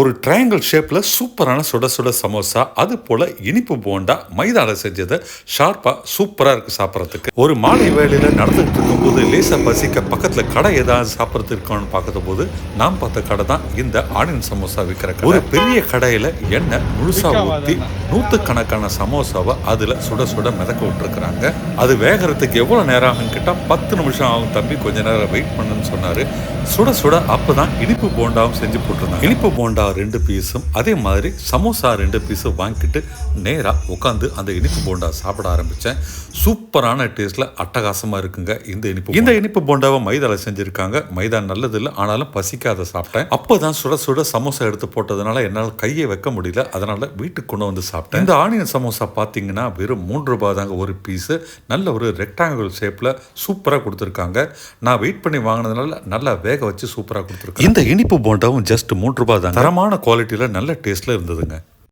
ஒரு ட்ரையாங்கிள் ஷேப்பில் சூப்பரான சுட சுட சமோசா அது போல் இனிப்பு போண்டா மைதால செஞ்சதை ஷார்ப்பாக சூப்பராக இருக்குது சாப்பிட்றதுக்கு. ஒரு மாலை வேளையில் நடந்துகிட்டு இருக்கும்போது லேசாக பசிக்க பக்கத்தில் கடை ஏதாவது சாப்பிட்றதுக்கு இருக்கான்னு பார்க்கற போது நான் பார்த்த கடை தான் இந்த ஆனியன் சமோசா விற்கிற கடை. ஒரு பெரிய கடையில் எண்ணெய் முழுசாக ஊற்றி நூற்றுக்கணக்கான சமோசாவை அதில் சுட சுட மிதக்க விட்டுருக்குறாங்க. அது வேகிறதுக்கு எவ்வளோ நேரம் ஆகும்னு கேட்டால் பத்து நிமிஷம் ஆகும் தம்பி கொஞ்ச நேரம் வெயிட் பண்ணுன்னு சொன்னார். சுட சுட அப்போ தான் இனிப்பு போண்டாவும் செஞ்சு போட்டிருந்தாங்க. இனிப்பு போண்டா ரெண்டு பீஸும் அதே மாதிரி சமோசா ரெண்டு பீஸும் வாங்கிட்டு நேராக உட்காந்து அந்த இனிப்பு போண்டா சாப்பிட ஆரம்பித்தேன் சூப்பரான டேஸ்ட்டில் அட்டகாசமாக இருக்குங்க இந்த இனிப்பு இந்த இனிப்பு போண்டாவை மைதால செஞ்சுருக்காங்க. மைதா நல்லது இல்லை ஆனாலும் பசிக்காத சாப்பிட்டேன். அப்போ தான் சுட சுட சமோசா எடுத்து போட்டதுனால என்னால் கையை வைக்க முடியல. அதனால் வீட்டுக்கு கொண்டு வந்து சாப்பிட்டேன். இந்த ஆனியன் சமோசா பார்த்தீங்கன்னா வெறும் மூன்று ரூபாய் தாங்க ஒரு பீஸு நல்ல ஒரு ரெக்டாங்கிள் ஷேப்பில் சூப்பராக கொடுத்துருக்காங்க. நான் வெயிட் பண்ணி வாங்கினதுனால நல்லா வேக வச்சு சூப்பராக கொடுத்துருக்காங்க இந்த இனிப்பு போண்டாவும் ஜஸ்ட் மூன்று ரூபாய் தான் தரமான குவாலிட்டியில் நல்ல டேஸ்ட்டில் இருந்ததுங்க.